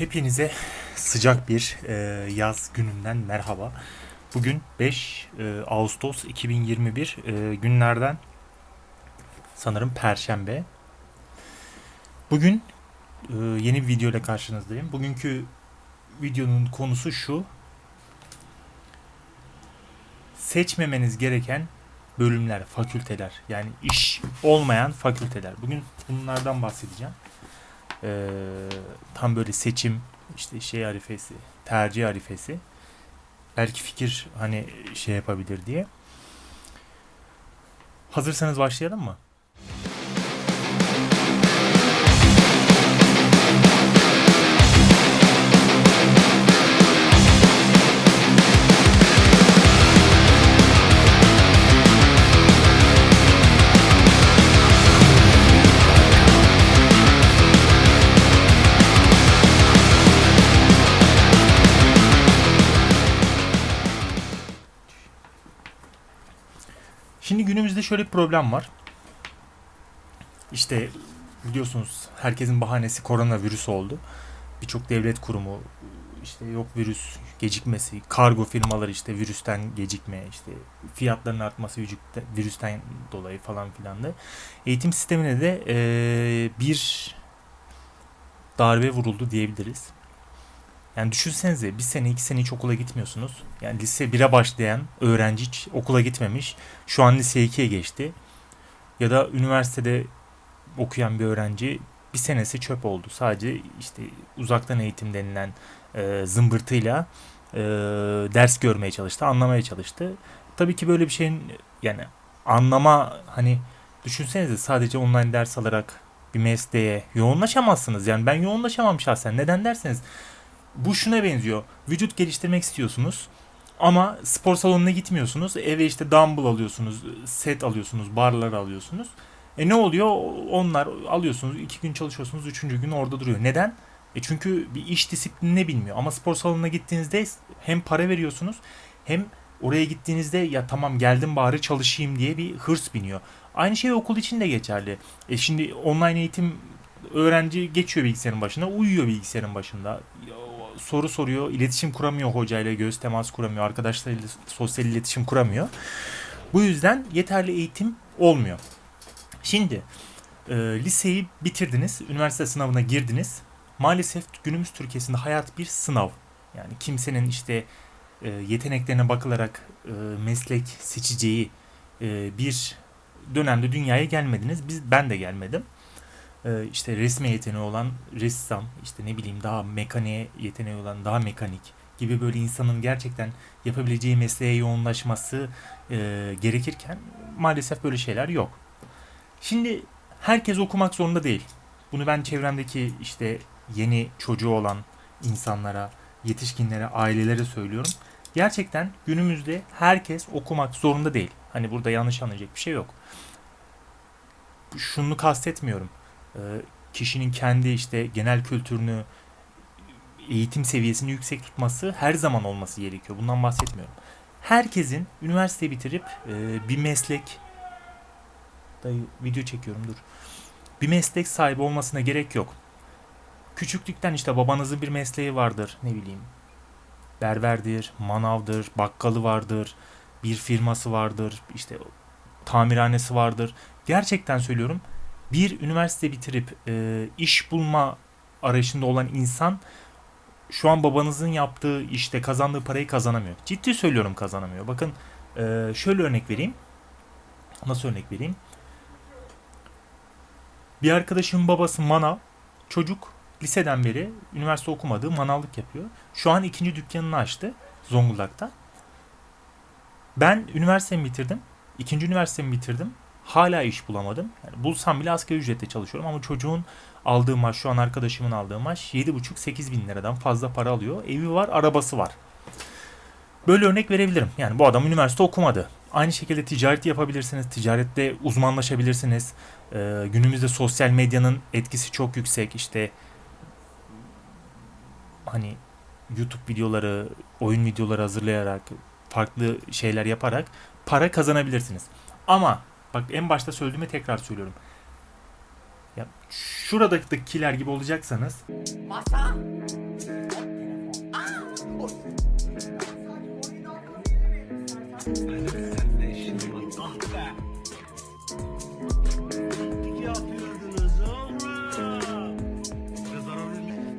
Hepinize sıcak bir e, yaz gününden merhaba. Bugün 5 e, Ağustos 2021 e, günlerden sanırım Perşembe. Bugün e, yeni bir video ile karşınızdayım. Bugünkü videonun konusu şu. Seçmemeniz gereken bölümler, fakülteler yani iş olmayan fakülteler. Bugün bunlardan bahsedeceğim. Ee, tam böyle seçim işte şey arifesi, tercih arifesi. Belki fikir hani şey yapabilir diye. Hazırsanız başlayalım mı? Şöyle bir problem var. İşte biliyorsunuz herkesin bahanesi koronavirüs oldu. Birçok devlet kurumu işte yok virüs gecikmesi, kargo firmaları işte virüsten gecikme, işte fiyatların artması virüsten, dolayı falan filan da. Eğitim sistemine de eee, bir darbe vuruldu diyebiliriz. Yani düşünsenize bir sene iki sene hiç okula gitmiyorsunuz. Yani lise 1'e başlayan öğrenci hiç okula gitmemiş. Şu an lise 2'ye geçti. Ya da üniversitede okuyan bir öğrenci bir senesi çöp oldu. Sadece işte uzaktan eğitim denilen e, zımbırtıyla e, ders görmeye çalıştı, anlamaya çalıştı. Tabii ki böyle bir şeyin yani anlama hani düşünsenize sadece online ders alarak bir mesleğe yoğunlaşamazsınız. Yani ben yoğunlaşamam şahsen. Neden derseniz bu şuna benziyor. Vücut geliştirmek istiyorsunuz. Ama spor salonuna gitmiyorsunuz. Eve işte dumbbell alıyorsunuz, set alıyorsunuz, barlar alıyorsunuz. E ne oluyor? Onlar alıyorsunuz, iki gün çalışıyorsunuz, üçüncü gün orada duruyor. Neden? E çünkü bir iş disiplinini bilmiyor. Ama spor salonuna gittiğinizde hem para veriyorsunuz hem oraya gittiğinizde ya tamam geldim bari çalışayım diye bir hırs biniyor. Aynı şey okul için de geçerli. E şimdi online eğitim öğrenci geçiyor bilgisayarın başına, uyuyor bilgisayarın başında. Soru soruyor, iletişim kuramıyor hocayla, göz temas kuramıyor, arkadaşlarıyla sosyal iletişim kuramıyor. Bu yüzden yeterli eğitim olmuyor. Şimdi e, liseyi bitirdiniz, üniversite sınavına girdiniz. Maalesef günümüz Türkiye'sinde hayat bir sınav. Yani kimsenin işte e, yeteneklerine bakılarak e, meslek seçeceği e, bir dönemde dünyaya gelmediniz. Biz ben de gelmedim e, işte resme yeteneği olan ressam, işte ne bileyim daha mekaniğe yeteneği olan daha mekanik gibi böyle insanın gerçekten yapabileceği mesleğe yoğunlaşması e, gerekirken maalesef böyle şeyler yok. Şimdi herkes okumak zorunda değil. Bunu ben çevremdeki işte yeni çocuğu olan insanlara, yetişkinlere, ailelere söylüyorum. Gerçekten günümüzde herkes okumak zorunda değil. Hani burada yanlış anlayacak bir şey yok. Şunu kastetmiyorum kişinin kendi işte genel kültürünü eğitim seviyesini yüksek tutması her zaman olması gerekiyor. Bundan bahsetmiyorum. Herkesin üniversite bitirip e, bir meslek dayı video çekiyorum dur. Bir meslek sahibi olmasına gerek yok. Küçüklükten işte babanızın bir mesleği vardır ne bileyim. Berberdir, manavdır, bakkalı vardır, bir firması vardır, işte tamirhanesi vardır. Gerçekten söylüyorum bir üniversite bitirip e, iş bulma arayışında olan insan şu an babanızın yaptığı işte kazandığı parayı kazanamıyor. Ciddi söylüyorum kazanamıyor. Bakın e, şöyle örnek vereyim. Nasıl örnek vereyim? Bir arkadaşımın babası manav. Çocuk liseden beri üniversite okumadığı manavlık yapıyor. Şu an ikinci dükkanını açtı Zonguldak'ta. Ben üniversitemi bitirdim. İkinci üniversitemi bitirdim. Hala iş bulamadım. Yani bulsam bile asgari ücretle çalışıyorum ama çocuğun aldığı maaş şu an arkadaşımın aldığı maaş 7,5-8 bin liradan fazla para alıyor. Evi var, arabası var. Böyle örnek verebilirim. Yani bu adam üniversite okumadı. Aynı şekilde ticaret yapabilirsiniz. Ticarette uzmanlaşabilirsiniz. Ee, günümüzde sosyal medyanın etkisi çok yüksek. İşte hani YouTube videoları, oyun videoları hazırlayarak, farklı şeyler yaparak para kazanabilirsiniz. Ama Bak en başta söylediğimi tekrar söylüyorum. Ya şuradakiler gibi olacaksanız Masa.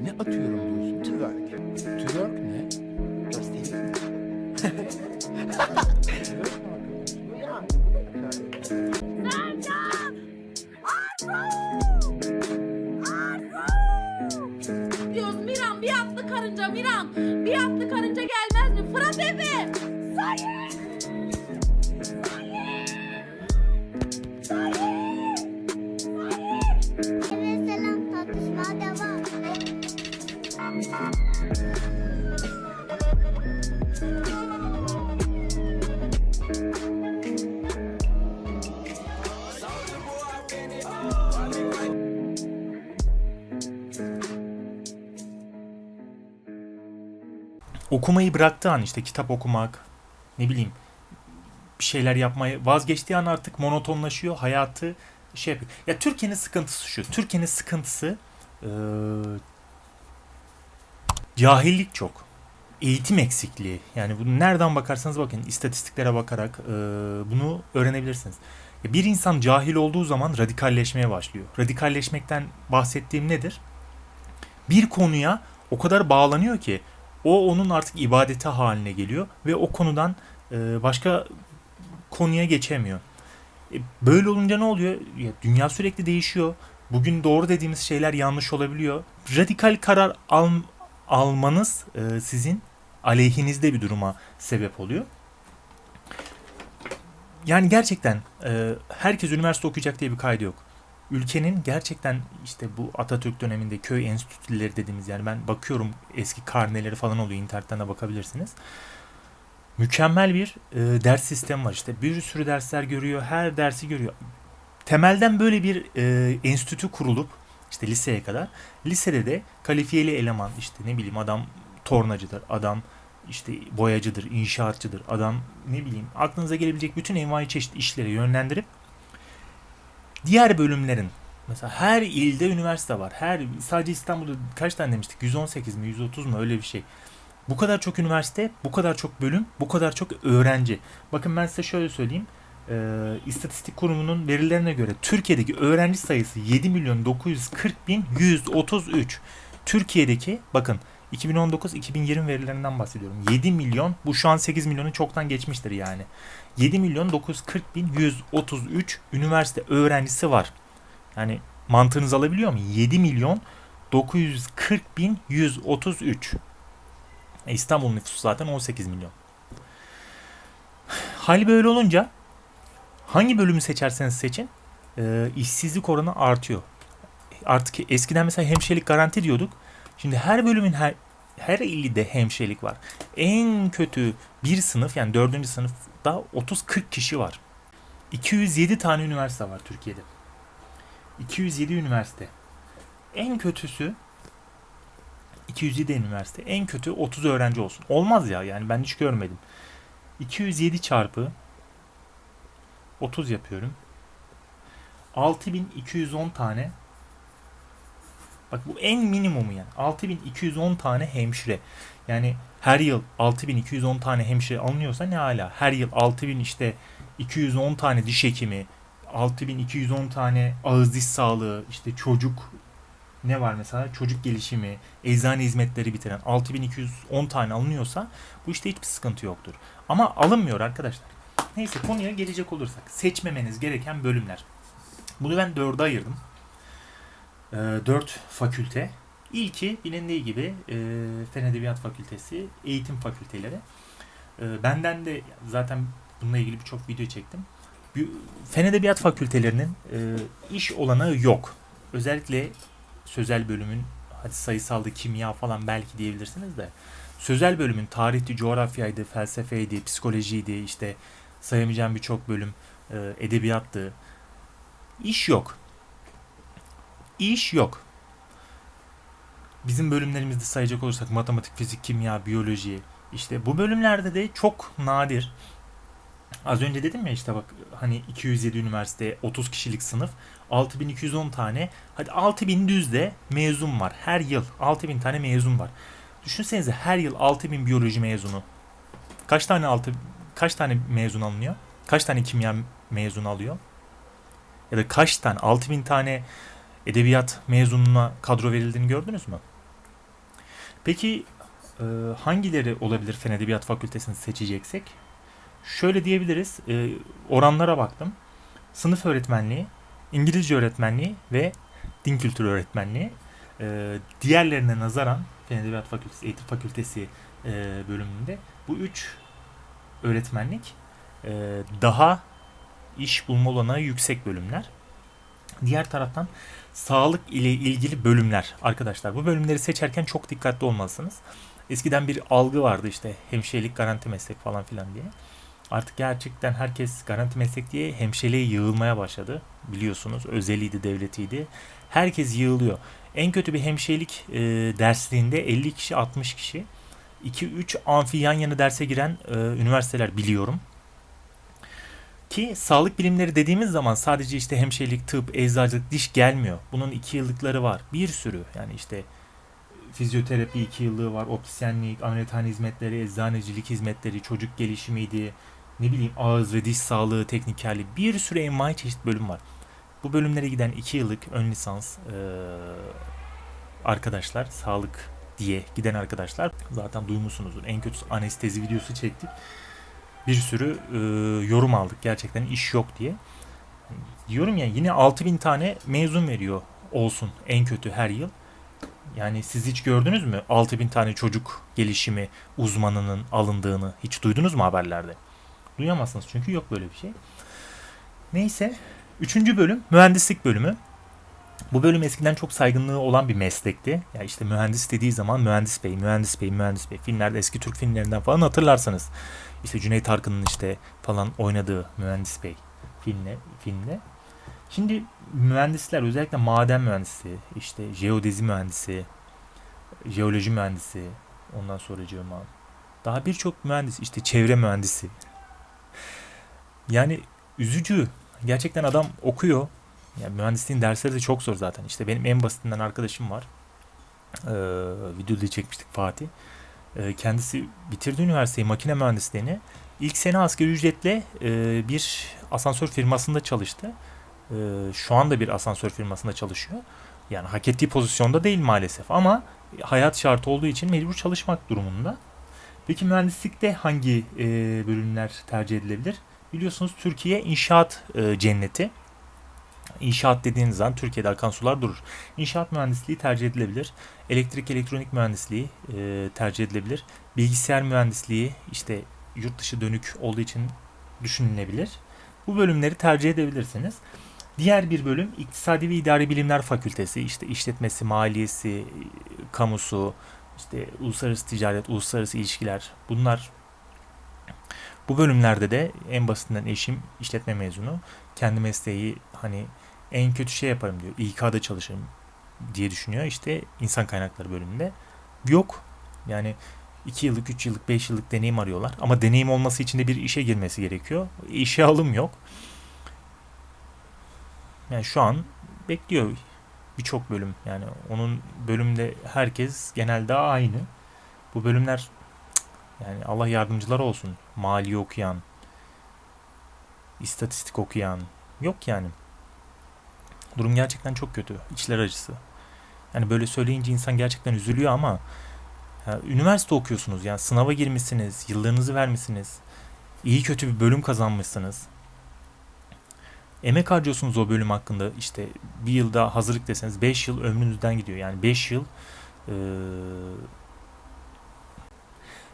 Ne atıyorum Miran bir atlı karınca gelmez mi? Fırat Efe! Sayın okumayı bıraktığı an işte kitap okumak, ne bileyim bir şeyler yapmayı vazgeçtiği an artık monotonlaşıyor. Hayatı şey yapıyor. Ya Türkiye'nin sıkıntısı şu. Türkiye'nin sıkıntısı eee, cahillik çok. Eğitim eksikliği. Yani bunu nereden bakarsanız bakın istatistiklere bakarak eee, bunu öğrenebilirsiniz. Ya Bir insan cahil olduğu zaman radikalleşmeye başlıyor. Radikalleşmekten bahsettiğim nedir? Bir konuya o kadar bağlanıyor ki o onun artık ibadeti haline geliyor ve o konudan e, başka konuya geçemiyor. E, Böyle olunca ne oluyor? Ya, dünya sürekli değişiyor. Bugün doğru dediğimiz şeyler yanlış olabiliyor. Radikal karar al, almanız e, sizin aleyhinizde bir duruma sebep oluyor. Yani gerçekten e, herkes üniversite okuyacak diye bir kaydı yok. Ülkenin gerçekten işte bu Atatürk döneminde köy enstitüleri dediğimiz yani ben bakıyorum eski karneleri falan oluyor internetten de bakabilirsiniz. Mükemmel bir e, ders sistemi var işte bir sürü dersler görüyor her dersi görüyor. Temelden böyle bir e, enstitü kurulup işte liseye kadar lisede de kalifiyeli eleman işte ne bileyim adam tornacıdır adam işte boyacıdır inşaatçıdır adam ne bileyim aklınıza gelebilecek bütün envai çeşit işlere yönlendirip diğer bölümlerin mesela her ilde üniversite var. Her sadece İstanbul'da kaç tane demiştik? 118 mi 130 mu öyle bir şey. Bu kadar çok üniversite, bu kadar çok bölüm, bu kadar çok öğrenci. Bakın ben size şöyle söyleyeyim. Ee, İstatistik Kurumu'nun verilerine göre Türkiye'deki öğrenci sayısı 7 milyon 940 bin 133. Türkiye'deki bakın 2019-2020 verilerinden bahsediyorum. 7 milyon bu şu an 8 milyonu çoktan geçmiştir yani. 7 milyon 940 bin 133 üniversite öğrencisi var. Yani mantığınız alabiliyor mu? 7 milyon 940 bin 133. E, İstanbul nüfusu zaten 18 milyon. Hal böyle olunca hangi bölümü seçerseniz seçin e, işsizlik oranı artıyor. Artık eskiden mesela hemşirelik garanti diyorduk. Şimdi her bölümün her her ilde hemşirelik var. En kötü bir sınıf yani dördüncü sınıfta 30-40 kişi var. 207 tane üniversite var Türkiye'de. 207 üniversite. En kötüsü 207 üniversite. En kötü 30 öğrenci olsun. Olmaz ya yani ben hiç görmedim. 207 çarpı 30 yapıyorum. 6210 tane Bak bu en minimumu yani. 6210 tane hemşire. Yani her yıl 6210 tane hemşire alınıyorsa ne hala. Her yıl 6000 işte 210 tane diş hekimi, 6210 tane ağız diş sağlığı, işte çocuk ne var mesela çocuk gelişimi, eczane hizmetleri bitiren 6210 tane alınıyorsa bu işte hiçbir sıkıntı yoktur. Ama alınmıyor arkadaşlar. Neyse konuya gelecek olursak seçmemeniz gereken bölümler. Bunu ben dörde ayırdım. Ee, dört fakülte. İlki bilindiği gibi e, Fen Edebiyat Fakültesi, eğitim fakülteleri. E, benden de zaten bununla ilgili birçok video çektim. Fen Edebiyat Fakültelerinin e, iş olanağı yok. Özellikle sözel bölümün hadi sayısaldı, kimya falan belki diyebilirsiniz de sözel bölümün tarihti, coğrafyaydı, felsefeydi, psikolojiydi, işte sayamayacağım birçok bölüm e, edebiyattı. İş yok. İş yok. Bizim bölümlerimizde sayacak olursak matematik, fizik, kimya, biyoloji işte bu bölümlerde de çok nadir Az önce dedim ya işte bak hani 207 üniversite 30 kişilik sınıf 6210 tane hadi 6000 düzde mezun var her yıl 6000 tane mezun var. Düşünsenize her yıl 6000 biyoloji mezunu. Kaç tane altı kaç tane mezun alınıyor? Kaç tane kimya mezun alıyor? Ya da kaç tane 6000 tane edebiyat mezununa kadro verildiğini gördünüz mü? Peki e, hangileri olabilir Fen Edebiyat Fakültesini seçeceksek? Şöyle diyebiliriz. e, oranlara baktım. Sınıf öğretmenliği, İngilizce öğretmenliği ve din kültürü öğretmenliği. e, diğerlerine nazaran Fen Edebiyat Fakültesi, Eğitim Fakültesi e, bölümünde bu üç öğretmenlik e, daha iş bulma olanağı yüksek bölümler. Diğer taraftan sağlık ile ilgili bölümler arkadaşlar. Bu bölümleri seçerken çok dikkatli olmalısınız. Eskiden bir algı vardı işte hemşirelik garanti meslek falan filan diye. Artık gerçekten herkes garanti meslek diye hemşireliğe yığılmaya başladı. Biliyorsunuz özeliydi devletiydi. Herkes yığılıyor. En kötü bir hemşirelik e, dersliğinde 50 kişi 60 kişi. 2-3 amfi yan yana derse giren e, üniversiteler biliyorum. Ki sağlık bilimleri dediğimiz zaman sadece işte hemşirelik, tıp, eczacılık, diş gelmiyor. Bunun iki yıllıkları var. Bir sürü yani işte fizyoterapi iki yıllığı var, optisyenlik, ameliyathane hizmetleri, eczanecilik hizmetleri, çocuk gelişimiydi, ne bileyim ağız ve diş sağlığı, teknikerliği bir sürü envai çeşit bölüm var. Bu bölümlere giden iki yıllık ön lisans eee, arkadaşlar, sağlık diye giden arkadaşlar zaten duymuşsunuzdur. En kötüsü anestezi videosu çektik. Bir sürü eee, yorum aldık gerçekten iş yok diye. Diyorum ya yine 6000 tane mezun veriyor olsun en kötü her yıl. Yani siz hiç gördünüz mü 6000 tane çocuk gelişimi uzmanının alındığını hiç duydunuz mu haberlerde? Duyamazsınız çünkü yok böyle bir şey. Neyse. Üçüncü bölüm mühendislik bölümü. Bu bölüm eskiden çok saygınlığı olan bir meslekti. Ya işte mühendis dediği zaman mühendis bey, mühendis bey, mühendis bey. Filmlerde eski Türk filmlerinden falan hatırlarsanız. İşte Cüneyt Arkın'ın işte falan oynadığı mühendis bey filmle, filmde. Şimdi mühendisler özellikle maden mühendisi, işte jeodezi mühendisi, jeoloji mühendisi, ondan sonra daha birçok mühendis, işte çevre mühendisi. Yani üzücü. Gerçekten adam okuyor. Yani mühendisliğin dersleri de çok zor zaten. İşte benim en basitinden arkadaşım var. Ee, videoda çekmiştik Fatih. Ee, kendisi bitirdi üniversiteyi makine mühendisliğini. İlk sene asgari ücretle e, bir asansör firmasında çalıştı. Ee, şu anda bir asansör firmasında çalışıyor. Yani hak ettiği pozisyonda değil maalesef ama hayat şartı olduğu için mecbur çalışmak durumunda. Peki mühendislikte hangi e, bölümler tercih edilebilir? Biliyorsunuz Türkiye inşaat e, cenneti. İnşaat dediğiniz zaman Türkiye'de akan sular durur. İnşaat mühendisliği tercih edilebilir. Elektrik elektronik mühendisliği e, tercih edilebilir. Bilgisayar mühendisliği işte yurt dışı dönük olduğu için düşünülebilir. Bu bölümleri tercih edebilirsiniz. Diğer bir bölüm İktisadi ve İdari Bilimler Fakültesi. işte işletmesi, maliyesi, kamusu, işte uluslararası ticaret, uluslararası ilişkiler. Bunlar bu bölümlerde de en basitinden eşim işletme mezunu. Kendi mesleği hani en kötü şey yaparım diyor. İK'da çalışırım diye düşünüyor. İşte insan kaynakları bölümünde. Yok. Yani 2 yıllık, 3 yıllık, 5 yıllık deneyim arıyorlar. Ama deneyim olması için de bir işe girmesi gerekiyor. İşe alım yok. Yani şu an bekliyor birçok bölüm. Yani onun bölümde herkes genelde aynı. Bu bölümler yani Allah yardımcılar olsun. Mali okuyan, istatistik okuyan yok yani. Durum gerçekten çok kötü. İçler acısı. Yani böyle söyleyince insan gerçekten üzülüyor ama ya, üniversite okuyorsunuz. Yani sınava girmişsiniz, yıllarınızı vermişsiniz. iyi kötü bir bölüm kazanmışsınız. Emek harcıyorsunuz o bölüm hakkında. İşte bir yılda hazırlık deseniz 5 yıl ömrünüzden gidiyor. Yani 5 yıl eee,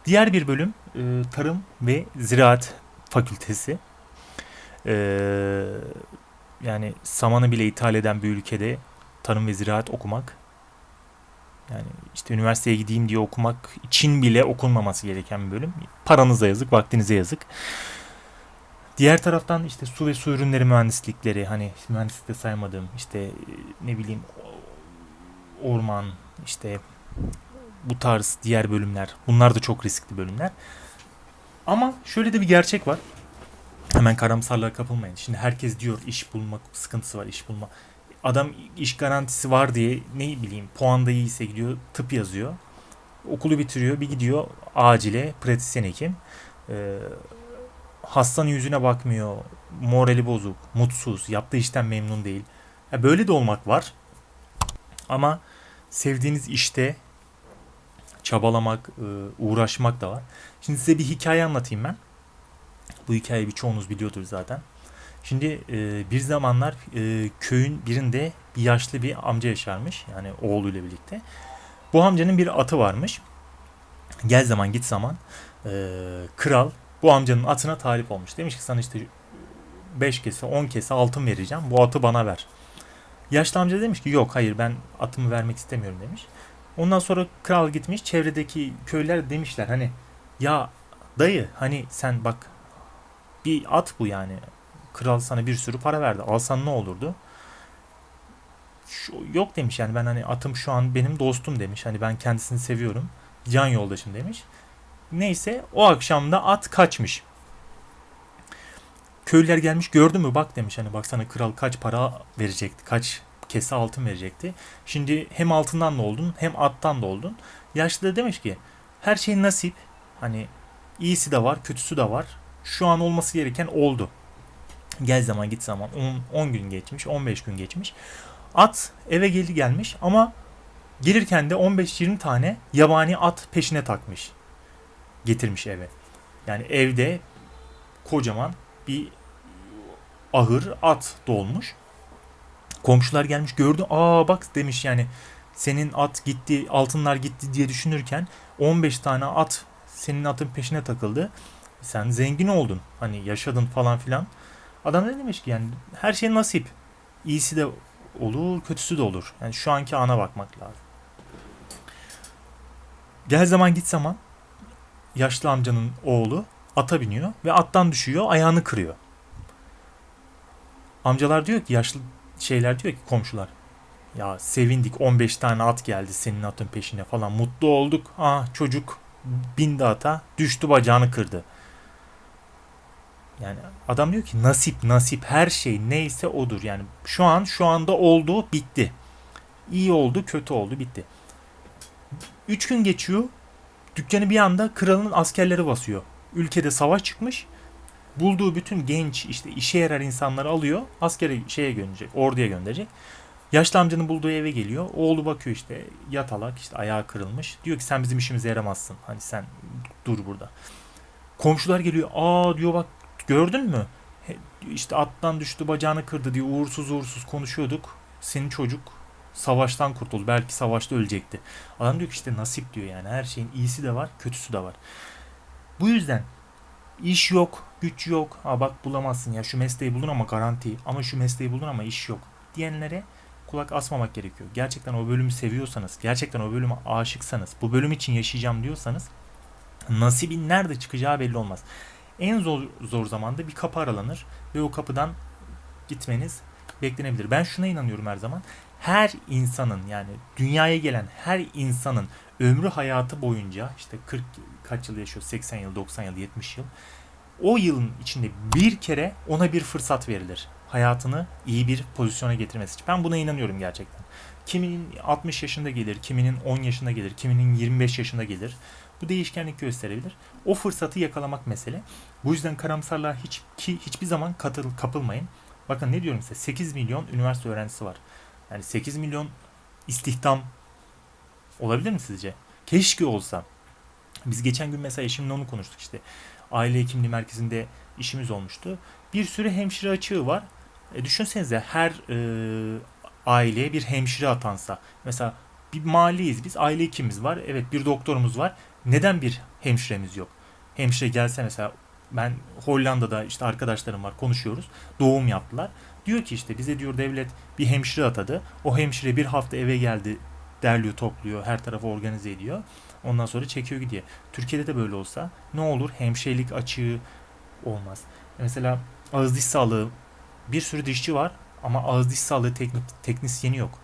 Diğer bir bölüm e, Tarım ve Ziraat Fakültesi. Eee, yani samanı bile ithal eden bir ülkede tarım ve ziraat okumak yani işte üniversiteye gideyim diye okumak için bile okunmaması gereken bir bölüm. Paranıza yazık, vaktinize yazık. Diğer taraftan işte su ve su ürünleri mühendislikleri hani mühendislikte saymadığım işte ne bileyim orman işte bu tarz diğer bölümler bunlar da çok riskli bölümler. Ama şöyle de bir gerçek var. Hemen karamsarlığa kapılmayın. Şimdi herkes diyor iş bulmak sıkıntısı var, iş bulma. Adam iş garantisi var diye ne bileyim puanda iyiyse gidiyor tıp yazıyor. Okulu bitiriyor bir gidiyor acile pratisyen hekim. Ee, hastanın yüzüne bakmıyor. Morali bozuk, mutsuz, yaptığı işten memnun değil. Ya böyle de olmak var. Ama sevdiğiniz işte çabalamak, e, uğraşmak da var. Şimdi size bir hikaye anlatayım ben. Bu hikayeyi birçoğunuz biliyordur zaten. Şimdi e, bir zamanlar e, köyün birinde bir yaşlı bir amca yaşarmış. Yani oğluyla birlikte. Bu amcanın bir atı varmış. Gel zaman git zaman e, kral bu amcanın atına talip olmuş. Demiş ki sana işte 5 kese 10 kese altın vereceğim. Bu atı bana ver. Yaşlı amca demiş ki yok hayır ben atımı vermek istemiyorum demiş. Ondan sonra kral gitmiş çevredeki köylüler demişler hani ya dayı hani sen bak bir at bu yani. Kral sana bir sürü para verdi. Alsan ne olurdu? Şu, yok demiş yani ben hani atım şu an benim dostum demiş. Hani ben kendisini seviyorum. Can yoldaşım demiş. Neyse o akşam da at kaçmış. Köylüler gelmiş gördün mü bak demiş hani baksana kral kaç para verecekti kaç kese altın verecekti. Şimdi hem altından da oldun hem attan da oldun. Yaşlı da demiş ki her şey nasip hani iyisi de var kötüsü de var. Şu an olması gereken oldu. Gel zaman git zaman 10, 10 gün geçmiş 15 gün geçmiş. At eve geldi gelmiş ama gelirken de 15-20 tane yabani at peşine takmış. Getirmiş eve. Yani evde kocaman bir ahır at dolmuş. Komşular gelmiş gördü. Aa bak demiş yani senin at gitti altınlar gitti diye düşünürken 15 tane at senin atın peşine takıldı. Sen zengin oldun. Hani yaşadın falan filan. Adam ne demiş ki yani her şey nasip. İyisi de olur, kötüsü de olur. Yani şu anki ana bakmak lazım. Gel zaman git zaman yaşlı amcanın oğlu ata biniyor ve attan düşüyor, ayağını kırıyor. Amcalar diyor ki yaşlı şeyler diyor ki komşular ya sevindik 15 tane at geldi senin atın peşine falan mutlu olduk. Ah çocuk bindi ata düştü bacağını kırdı. Yani adam diyor ki nasip nasip her şey neyse odur. Yani şu an şu anda oldu bitti. İyi oldu kötü oldu bitti. Üç gün geçiyor. Dükkanı bir anda kralın askerleri basıyor. Ülkede savaş çıkmış. Bulduğu bütün genç işte işe yarar insanları alıyor. Askere şeye gönderecek. Orduya gönderecek. Yaşlı amcanın bulduğu eve geliyor. Oğlu bakıyor işte yatalak işte ayağı kırılmış. Diyor ki sen bizim işimize yaramazsın. Hani sen dur burada. Komşular geliyor. Aa diyor bak gördün mü? İşte attan düştü bacağını kırdı diye uğursuz uğursuz konuşuyorduk. Senin çocuk savaştan kurtuldu. Belki savaşta ölecekti. Adam diyor ki işte nasip diyor yani. Her şeyin iyisi de var, kötüsü de var. Bu yüzden iş yok, güç yok. Ha bak bulamazsın ya şu mesleği buldun ama garanti. Ama şu mesleği buldun ama iş yok. Diyenlere kulak asmamak gerekiyor. Gerçekten o bölümü seviyorsanız, gerçekten o bölüme aşıksanız, bu bölüm için yaşayacağım diyorsanız nasibin nerede çıkacağı belli olmaz. En zor zor zamanda bir kapı aralanır ve o kapıdan gitmeniz beklenebilir. Ben şuna inanıyorum her zaman. Her insanın yani dünyaya gelen her insanın ömrü hayatı boyunca işte 40 kaç yıl yaşıyor 80 yıl 90 yıl 70 yıl o yılın içinde bir kere ona bir fırsat verilir. Hayatını iyi bir pozisyona getirmesi için. Ben buna inanıyorum gerçekten. Kiminin 60 yaşında gelir, kiminin 10 yaşında gelir, kiminin 25 yaşında gelir. Bu değişkenlik gösterebilir. O fırsatı yakalamak mesele. Bu yüzden karamsarlığa hiç ki hiçbir zaman katıl, kapılmayın. Bakın ne diyorum size 8 milyon üniversite öğrencisi var. Yani 8 milyon istihdam olabilir mi sizce? Keşke olsa. Biz geçen gün mesela eşimle onu konuştuk işte. Aile hekimliği merkezinde işimiz olmuştu. Bir sürü hemşire açığı var. E, düşünsenize her e, aileye bir hemşire atansa. Mesela bir mahalleyiz biz. Aile hekimimiz var. Evet bir doktorumuz var. Neden bir hemşiremiz yok? Hemşire gelse mesela ben Hollanda'da işte arkadaşlarım var konuşuyoruz. Doğum yaptılar. Diyor ki işte bize diyor devlet bir hemşire atadı. O hemşire bir hafta eve geldi derliyor topluyor her tarafı organize ediyor. Ondan sonra çekiyor gidiyor. Türkiye'de de böyle olsa ne olur? Hemşirelik açığı olmaz. Mesela ağız diş sağlığı bir sürü dişçi var ama ağız diş sağlığı teknik, teknisyeni yok.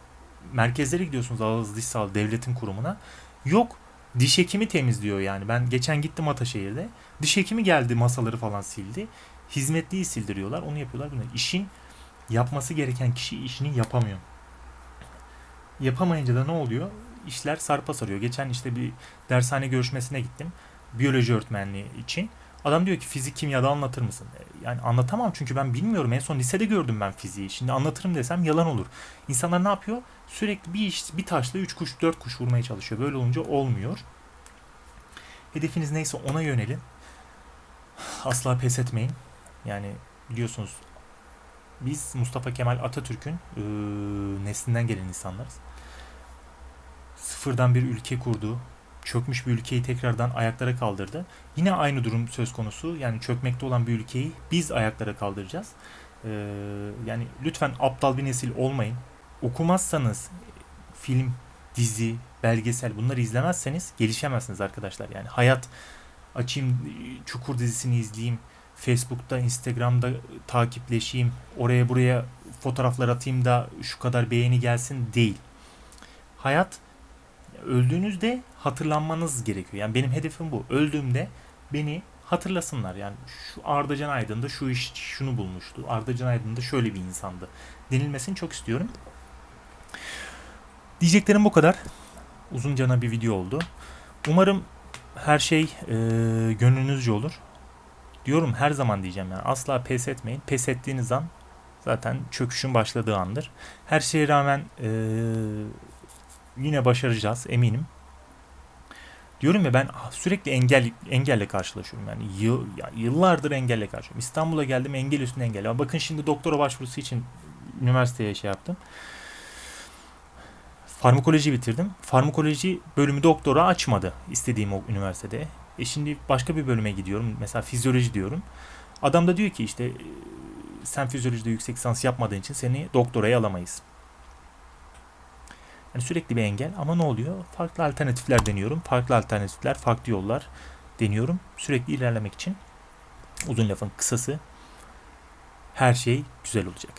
Merkezlere gidiyorsunuz ağız diş sağlığı devletin kurumuna. Yok. Diş hekimi temizliyor yani. Ben geçen gittim Ataşehir'de. Diş hekimi geldi masaları falan sildi. Hizmetliyi sildiriyorlar. Onu yapıyorlar. Bunu. İşin yapması gereken kişi işini yapamıyor. Yapamayınca da ne oluyor? İşler sarpa sarıyor. Geçen işte bir dershane görüşmesine gittim. Biyoloji öğretmenliği için. Adam diyor ki fizik kimyada anlatır mısın? E, Yani anlatamam çünkü ben bilmiyorum. En son lisede gördüm ben fiziği. Şimdi anlatırım desem yalan olur. İnsanlar ne yapıyor? Sürekli bir iş, bir taşla üç kuş, dört kuş vurmaya çalışıyor. Böyle olunca olmuyor. Hedefiniz neyse ona yönelin. Asla pes etmeyin. Yani biliyorsunuz biz Mustafa Kemal Atatürk'ün eee, neslinden gelen insanlarız. Sıfırdan bir ülke kurdu. Çökmüş bir ülkeyi tekrardan ayaklara kaldırdı. Yine aynı durum söz konusu. Yani çökmekte olan bir ülkeyi biz ayaklara kaldıracağız. Eee, yani lütfen aptal bir nesil olmayın. Okumazsanız film, dizi, belgesel bunları izlemezseniz gelişemezsiniz arkadaşlar. Yani hayat açayım Çukur dizisini izleyeyim. Facebook'ta, Instagram'da takipleşeyim. Oraya buraya fotoğraflar atayım da şu kadar beğeni gelsin değil. Hayat öldüğünüzde hatırlanmanız gerekiyor. Yani benim hedefim bu. Öldüğümde beni hatırlasınlar. Yani şu Arda Can Aydın da şu iş şunu bulmuştu. Arda Can Aydın da şöyle bir insandı. Denilmesini çok istiyorum. Diyeceklerim bu kadar. Uzun bir video oldu. Umarım her şey e, gönlünüzce olur. Diyorum her zaman diyeceğim yani asla pes etmeyin. Pes ettiğiniz an zaten çöküşün başladığı andır. Her şeye rağmen e, yine başaracağız eminim. Diyorum ya ben sürekli engel engelle karşılaşıyorum yani yıl, yıllardır engelle karşılaşıyorum. İstanbul'a geldim engel üstüne engel. Bakın şimdi doktora başvurusu için üniversiteye şey yaptım. Farmakoloji bitirdim. Farmakoloji bölümü doktora açmadı istediğim o üniversitede. E şimdi başka bir bölüme gidiyorum. Mesela fizyoloji diyorum. Adam da diyor ki işte sen fizyolojide yüksek lisans yapmadığın için seni doktoraya alamayız. Yani sürekli bir engel ama ne oluyor? Farklı alternatifler deniyorum. Farklı alternatifler, farklı yollar deniyorum. Sürekli ilerlemek için. Uzun lafın kısası her şey güzel olacak.